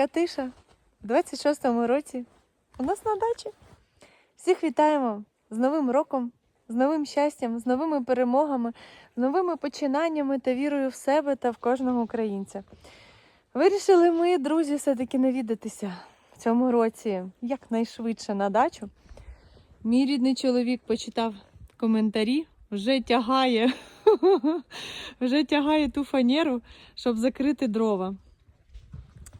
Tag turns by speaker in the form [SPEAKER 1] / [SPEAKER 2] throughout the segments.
[SPEAKER 1] така тиша в 26-му році у нас на дачі. Всіх вітаємо з Новим роком, з новим щастям, з новими перемогами, з новими починаннями та вірою в себе та в кожного українця. Вирішили ми, друзі, все-таки навідатися в цьому році якнайшвидше на дачу. Мій рідний чоловік почитав коментарі, вже тягає, вже тягає ту фанеру, щоб закрити дрова.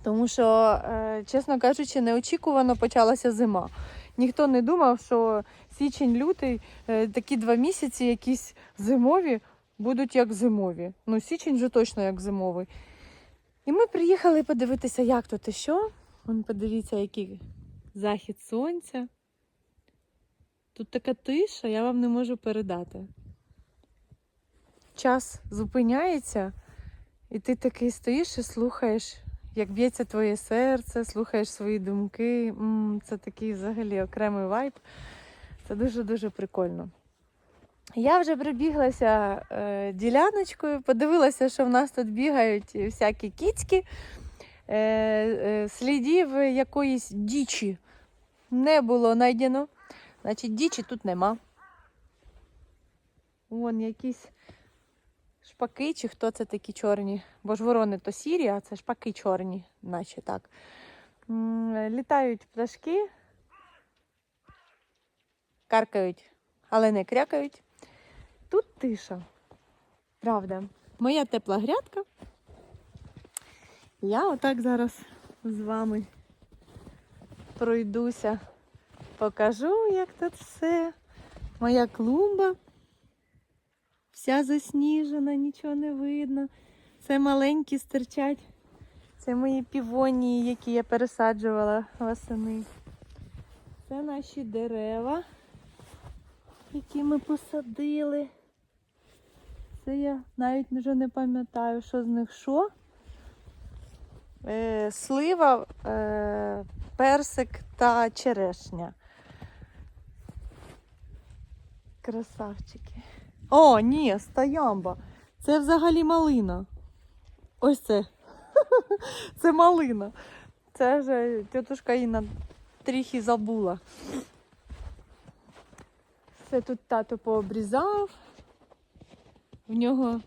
[SPEAKER 1] Тому що, е, чесно кажучи, неочікувано почалася зима. Ніхто не думав, що січень-лютий, е, такі два місяці, якісь зимові, будуть як зимові. Ну, січень вже точно як зимовий. І ми приїхали подивитися, як тут і що. Вон подивіться, який захід сонця. Тут така тиша, я вам не можу передати. Час зупиняється, і ти такий стоїш і слухаєш, як б'ється твоє серце, слухаєш свої думки. Це такий взагалі окремий вайб. Це дуже-дуже прикольно. Я вже прибіглася е, діляночкою, подивилася, що в нас тут бігають всякі кіцьки. Е, е, слідів якоїсь дічі не було знайдено. Значить, дічі тут нема. Вон якісь шпаки, чи хто це такі чорні. Бо ж ворони то сірі, а це шпаки чорні, наче так. Літають пташки, каркають, але не крякають. Тут тиша. Правда. Моя тепла грядка. Я отак зараз з вами пройдуся, покажу, як тут все. Моя клумба. Вся засніжена, нічого не видно. Це маленькі стирчать. Це мої півонії, які я пересаджувала восени. Це наші дерева, які ми посадили. Це я навіть вже не пам'ятаю, що з них що. Е, слива, е, персик та черешня. Красавчики. О, ні, стоямба. Це взагалі малина. Ось це. Це малина. Це вже тітушка Інна трохи забула. Все тут тато пообрізав. В нього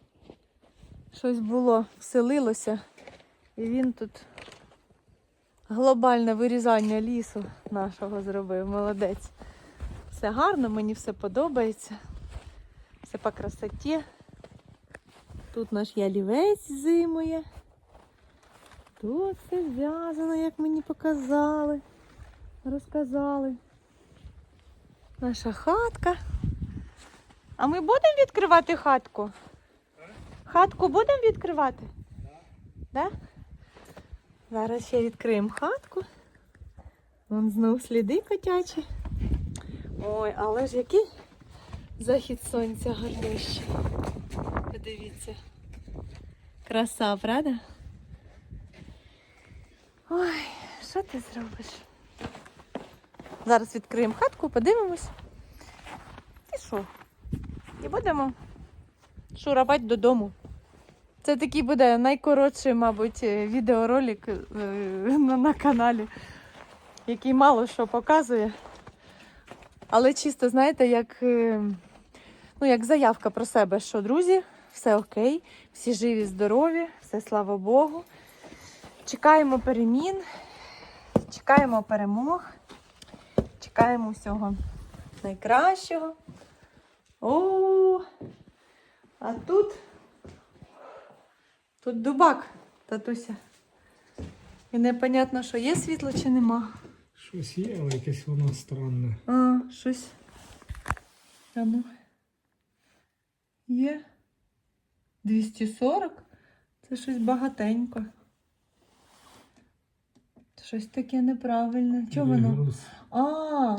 [SPEAKER 1] щось було, вселилося. І він тут глобальне вирізання лісу нашого зробив. Молодець. Все гарно, мені все подобається. Все по красоті. Тут наш ялівець зимує. Тут все зв'язано, як мені показали, розказали. Наша хатка. А ми будемо відкривати хатку? Хатку будемо відкривати? Да? Зараз ще відкриємо хатку. Вон знов сліди котячі. Ой, але ж який захід сонця гарнющий. Подивіться. Краса, правда? Ой, що ти зробиш? Зараз відкриємо хатку, подивимось. І що? І будемо шурабати додому. Це такий буде найкоротший, мабуть, е, відеоролик е, на, на каналі, який мало що показує. Але чисто, знаєте, як, е, ну, як заявка про себе, що друзі, все окей, всі живі, здорові, все слава Богу. Чекаємо перемін, чекаємо перемог, чекаємо всього найкращого. О, а тут, тут дубак, татуся. І непонятно, що є світло чи нема.
[SPEAKER 2] Щось є, але якесь воно странне.
[SPEAKER 1] А, щось. А ну. Є. 240? Це щось багатенько. Щось таке неправильне. Чого воно? А,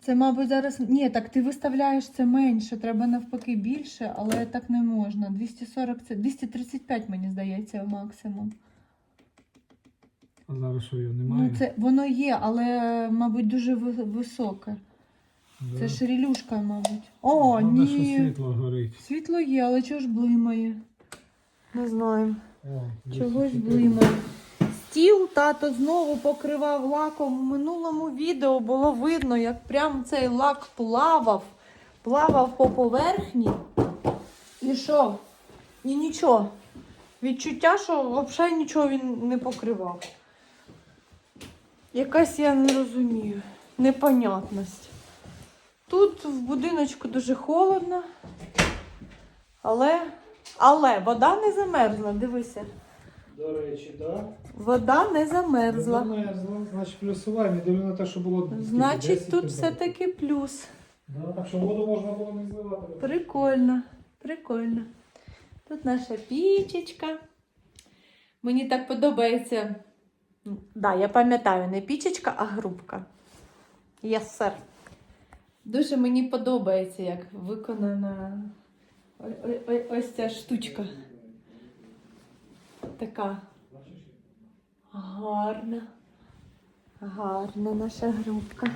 [SPEAKER 1] це, мабуть, зараз. Ні, так ти виставляєш це менше, треба навпаки більше, але так не можна. 240 це 235, мені здається, максимум.
[SPEAKER 2] А зараз що його немає?
[SPEAKER 1] Ну, це воно є, але, мабуть, дуже високе.
[SPEAKER 2] Да.
[SPEAKER 1] Це ж релюшка, мабуть. О,
[SPEAKER 2] Головне, що
[SPEAKER 1] ні.
[SPEAKER 2] світло горить.
[SPEAKER 1] Світло є, але чого ж блимає? Не знаю.
[SPEAKER 2] О,
[SPEAKER 1] Чогось
[SPEAKER 2] 204.
[SPEAKER 1] блимає. стіл тато знову покривав лаком. У минулому відео було видно, як прям цей лак плавав, плавав по поверхні. І що? І нічого. Відчуття, що взагалі нічого він не покривав. Якась я не розумію. Непонятність. Тут в будиночку дуже холодно, але, але вода не замерзла, дивися.
[SPEAKER 2] До речі, так.
[SPEAKER 1] Вода не замерзла.
[SPEAKER 2] Не Замерзла. Значить, плюсова. Не дивлю на те, що було.
[SPEAKER 1] Значить,
[SPEAKER 2] 10
[SPEAKER 1] тут все-таки плюс.
[SPEAKER 2] Да, так що воду можна було не зливати.
[SPEAKER 1] Прикольно, прикольно. Тут наша пічечка. Мені так подобається. Так, да, я пам'ятаю, не пічечка, а грубка. Yes, sir. Дуже мені подобається, як виконана ось ця штучка. Така гарна. Гарна наша грубка.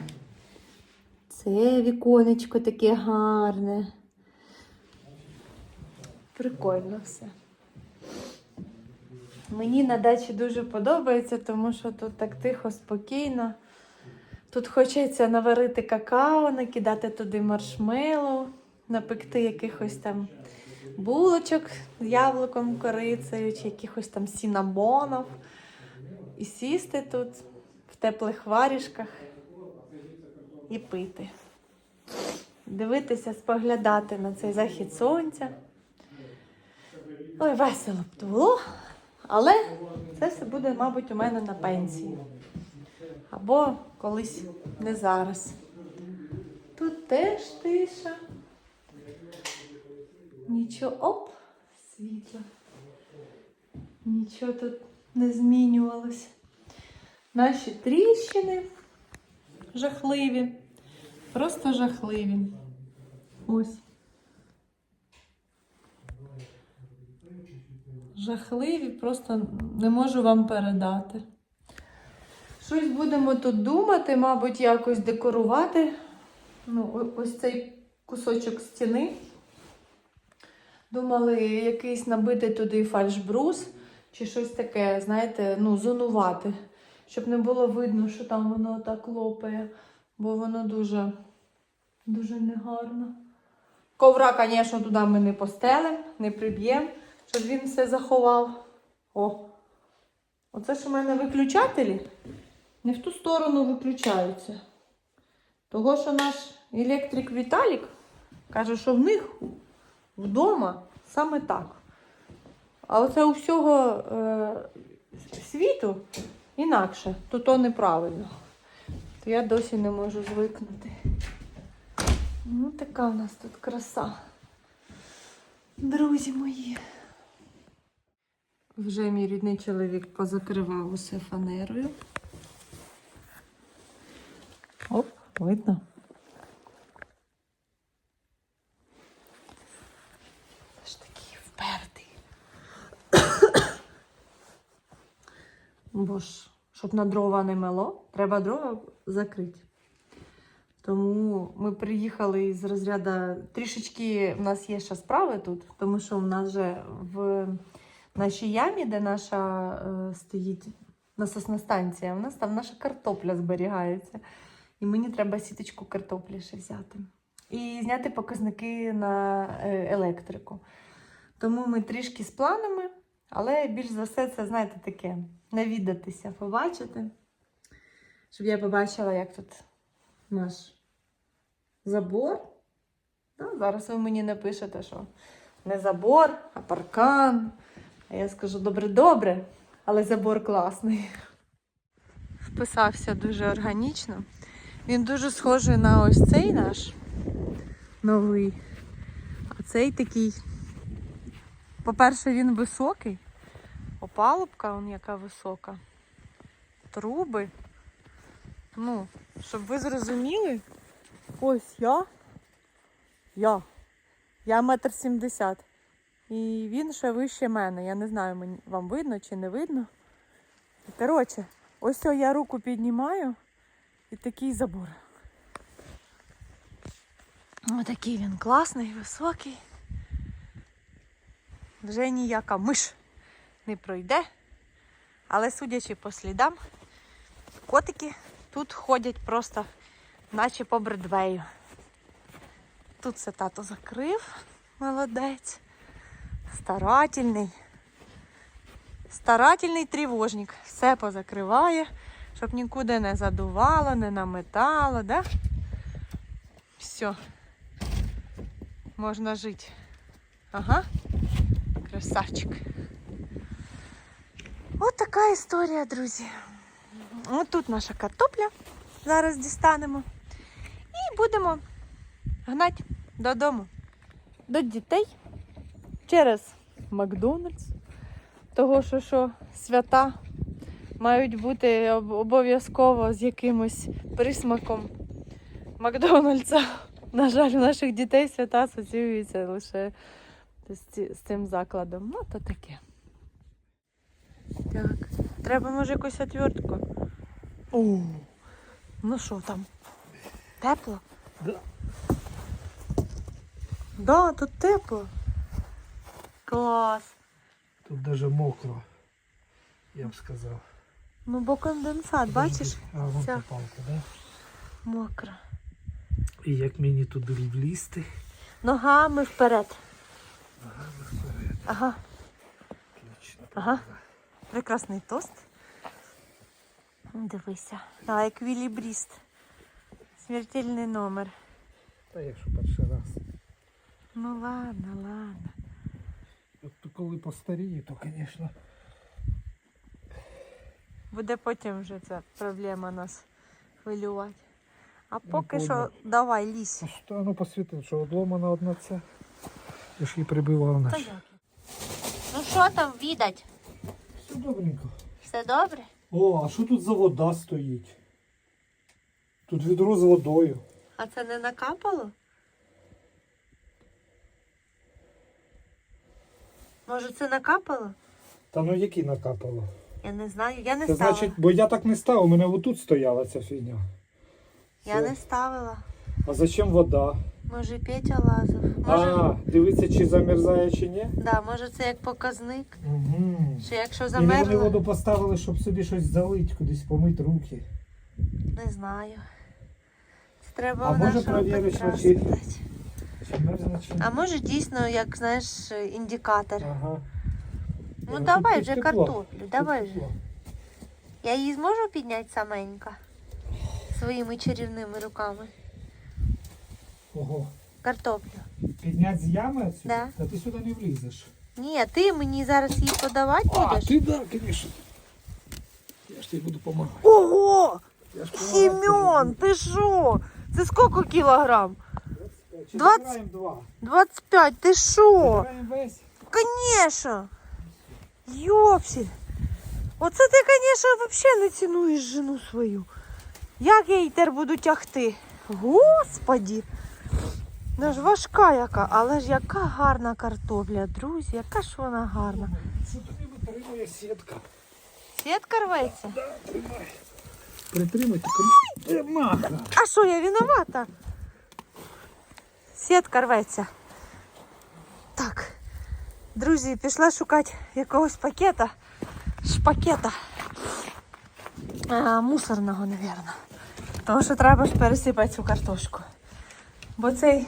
[SPEAKER 1] Це віконечко таке гарне. Прикольно все. Мені на дачі дуже подобається, тому що тут так тихо, спокійно. Тут хочеться наварити какао, накидати туди маршмеллоу, напекти якихось там булочок з яблуком, корицею, чи якихось там сінабонів. І сісти тут в теплих варішках і пити. Дивитися, споглядати на цей захід сонця. Ой, весело б було. Але це все буде, мабуть, у мене на пенсії. Або колись не зараз. Тут теж тиша. Нічого, оп, світло. Нічого тут не змінювалось. Наші тріщини жахливі. Просто жахливі. Ось. Жахливі, просто не можу вам передати. Щось будемо тут думати, мабуть, якось декорувати. Ну, ось цей кусочок стіни. Думали якийсь набити туди фальшбрус чи щось таке, знаєте, ну, зонувати, щоб не було видно, що там воно так лопає, бо воно дуже, дуже негарно. Ковра, звісно, туди ми не постелимо, не приб'ємо, щоб він все заховав. О! Оце ж у мене виключателі не в ту сторону виключаються. Того, що наш електрик Віталік каже, що в них вдома саме так. А оце у всього е, світу інакше, то то неправильно. То я досі не можу звикнути. Ну, така у нас тут краса. Друзі мої. Вже мій рідний чоловік позакривав усе фанерою. Оп, видно. Це ж такий впертий. Бо ж, щоб на дрова не мело, треба дрова закрити. Тому ми приїхали із розряду трішечки в нас є ще справи тут, тому що в нас вже в нашій ямі, де наша е, стоїть насосна станція, у нас там наша картопля зберігається. І мені треба сіточку картоплі ще взяти. І зняти показники на е, електрику. Тому ми трішки з планами, але більш за все, це, знаєте, таке навідатися, побачити. Щоб я побачила, як тут наш забор. Ну, зараз ви мені напишете, що не забор, а паркан. А я скажу добре-добре, але забор класний. Вписався дуже органічно. Він дуже схожий на ось цей наш новий. А цей такий. По-перше, він високий. Опалубка, он яка висока. Труби. Ну, щоб ви зрозуміли, ось я. Я. Я метр сімдесят. І він ще вище мене. Я не знаю, вам видно чи не видно. Коротше, ось я руку піднімаю і такий забор. Отакий він класний, високий. Вже ніяка миш не пройде. Але судячи по слідам, котики тут ходять просто наче по бредвею. Тут все тато закрив, молодець. Старательний. Старательний тривожник. Все позакриває, щоб нікуди не задувало, не наметало, да? Все. Можна жити. Ага. Красавчик. От така історія, друзі. От тут наша картопля. Зараз дістанемо. І будемо гнати додому. До дітей через Макдональдс. Того, що, що свята мають бути обов'язково з якимось присмаком Макдональдса. На жаль, у наших дітей свята асоціюються лише з, цим закладом. Ну, то таке. Так. Треба, може, якусь отвертку. О, ну що там? Тепло?
[SPEAKER 2] Да.
[SPEAKER 1] Да, тут тепло. Клас.
[SPEAKER 2] Тут даже мокро, я б сказав.
[SPEAKER 1] Ну, бо конденсат, бачиш?
[SPEAKER 2] А вон
[SPEAKER 1] Ця.
[SPEAKER 2] та палка, да?
[SPEAKER 1] Мокро.
[SPEAKER 2] І як мені туди влізти.
[SPEAKER 1] Ногами вперед. Ногами вперед. Ага,
[SPEAKER 2] Отлично.
[SPEAKER 1] Ага. прекрасний тост. Дивися. А, еквілібріст. Смертельний номер.
[SPEAKER 2] Та якщо перший раз.
[SPEAKER 1] Ну ладно, ладно.
[SPEAKER 2] От коли постарію, то, звісно.
[SPEAKER 1] Буде потім вже ця проблема нас хвилювати. А
[SPEAKER 2] Ну,
[SPEAKER 1] поки що давай лізь.
[SPEAKER 2] Що, ну посвіти, що одломана одна ця. Я ж її прибивав
[SPEAKER 1] Та
[SPEAKER 2] на.
[SPEAKER 1] як? Ну що там відать?
[SPEAKER 2] Все добренько.
[SPEAKER 1] Все добре?
[SPEAKER 2] О, а що тут за вода стоїть? Тут відро з водою.
[SPEAKER 1] А це не накапало? Може це накапало?
[SPEAKER 2] Та ну які накапало?
[SPEAKER 1] Я не знаю, я не
[SPEAKER 2] Це
[SPEAKER 1] ставила.
[SPEAKER 2] значить, бо я так не став, у мене отут стояла ця фігня.
[SPEAKER 1] Я
[SPEAKER 2] Це-
[SPEAKER 1] не ставила.
[SPEAKER 2] А зачем вода?
[SPEAKER 1] Може Петя лазив. Може,
[SPEAKER 2] А, дивиться, чи замерзає, чи ні.
[SPEAKER 1] да, може це як показник.
[SPEAKER 2] Угу.
[SPEAKER 1] Що якщо
[SPEAKER 2] І вони
[SPEAKER 1] замерзла,
[SPEAKER 2] воду поставили, щоб собі щось залить, кудись помити руки.
[SPEAKER 1] не знаю. Це треба
[SPEAKER 2] А
[SPEAKER 1] у
[SPEAKER 2] може
[SPEAKER 1] нашого
[SPEAKER 2] перевіриш,
[SPEAKER 1] Петра
[SPEAKER 2] чи-
[SPEAKER 1] спитати.
[SPEAKER 2] Чи мерзне, чи ні?
[SPEAKER 1] А може дійсно, як знаєш, індикатор.
[SPEAKER 2] Ага.
[SPEAKER 1] Ну давай вже картоплю, давай вже.
[SPEAKER 2] тепло.
[SPEAKER 1] Я її зможу підняти саменька своїми чарівними руками.
[SPEAKER 2] Ого.
[SPEAKER 1] Картоплю.
[SPEAKER 2] Підняти з ями отсюди?
[SPEAKER 1] Да.
[SPEAKER 2] Та ти сюди не влізеш.
[SPEAKER 1] Ні, ти мені зараз її подавати
[SPEAKER 2] А,
[SPEAKER 1] будеш.
[SPEAKER 2] ти да, звісно. Я ж тобі буду допомагати.
[SPEAKER 1] Ого!
[SPEAKER 2] Буду.
[SPEAKER 1] ти що? Це скільки кілограм?
[SPEAKER 2] Чи
[SPEAKER 1] двадцять-
[SPEAKER 2] забираємо два? 25,
[SPEAKER 1] 25, ти що? Конечно. Йопсіль. Оце ти, звісно, взагалі не цінуєш жену свою. Як я її тепер буду тягти? Господі. Вона ж важка яка, але ж яка гарна картопля, друзі, яка ж вона гарна.
[SPEAKER 2] Що тобі витримує сітка?
[SPEAKER 1] Сітка рветься.
[SPEAKER 2] Да, тримай. Притримай, тільки маха.
[SPEAKER 1] А що, я виновата? Сітка рветься. Так, друзі, пішла шукати якогось пакета. Шпакета. А, мусорного, мабуть. Тому що треба ж пересипати цю картошку. Бо цей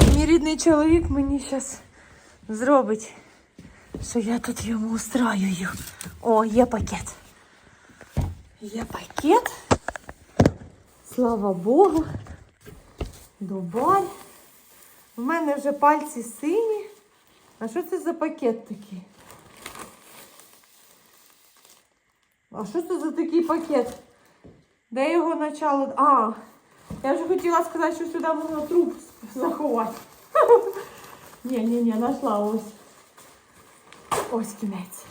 [SPEAKER 1] мій рідний чоловік мені зараз зробить, що я тут йому устраюю. О, є пакет. Є пакет. Слава Богу. Дубай. У мене вже пальці сині. А що це за пакет такий? А що це за такий пакет? Де його начало? А, я вже хотіла сказати, що сюди можна труп заховати. Ні, ні, ні, знайшла ось. Ось кінець.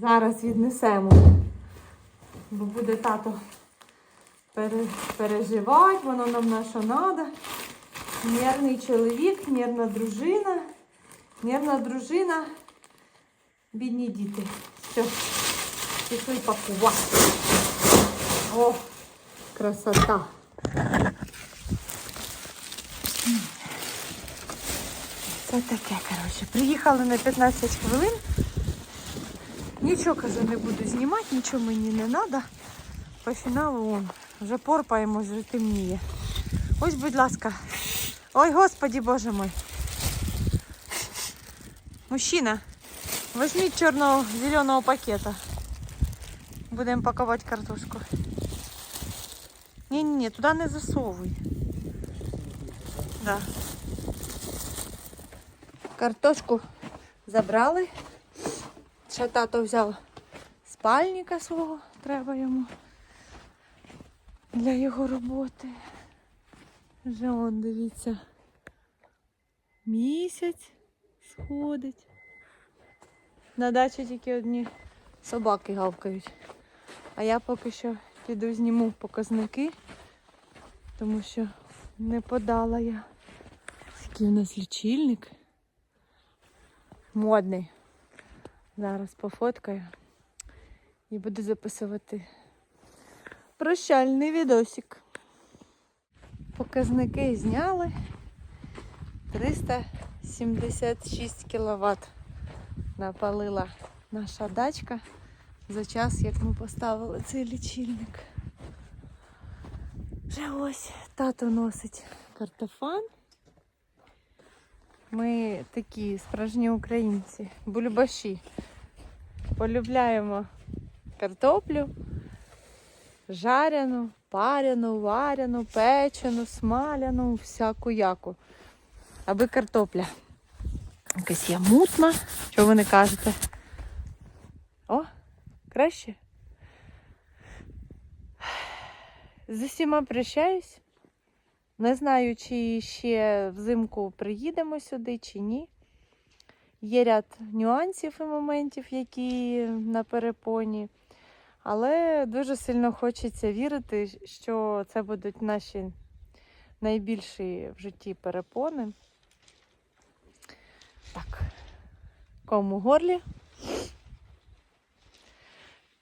[SPEAKER 1] Зараз віднесемо. Бо буде тато переживати, воно нам на що треба. Нервний чоловік, нервна дружина, нервна дружина, бідні діти. Все, пішли пакувати. О, красота. Це таке, коротше. Приїхали на 15 хвилин. Нічого, кажу, не буду знімати, нічого мені не треба. По фіналу он, вже порпаємось, вже темніє. Ось, будь ласка. Ой, господі, боже мой. Мужчина, возьміть чорного зеленого пакета. Будемо пакувати картошку. Ні-ні, туди не засовуй. Да. Картошку забрали. Ще тато взяв спальника свого, треба йому для його роботи. Вже он, дивіться, місяць сходить. На дачі тільки одні собаки гавкають. А я поки що піду зніму показники, тому що не подала я. Який у нас лічильник. Модний. Зараз пофоткаю і буду записувати прощальний відосик. Показники зняли 376 кВт напалила наша дачка за час, як ми поставили цей лічильник. Вже ось тато носить картофан. Ми такі справжні українці, бульбаші. Полюбляємо картоплю, жарену, паряну, варену, печену, смаляну, всяку яку. Аби картопля. Якась я мутна. Що ви не кажете? О, краще. З усіма прощаюсь. Не знаю, чи ще взимку приїдемо сюди, чи ні. Є ряд нюансів і моментів, які на перепоні. Але дуже сильно хочеться вірити, що це будуть наші найбільші в житті перепони. Так, кому горлі.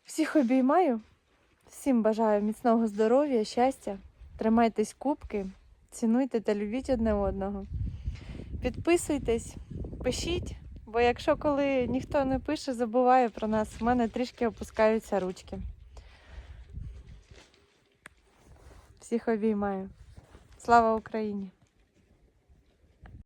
[SPEAKER 1] Всіх обіймаю. Всім бажаю міцного здоров'я, щастя. Тримайтесь кубки, цінуйте та любіть одне одного. Підписуйтесь, пишіть, бо якщо коли ніхто не пише, забуває про нас, в мене трішки опускаються ручки. Всіх обіймаю. Слава Україні!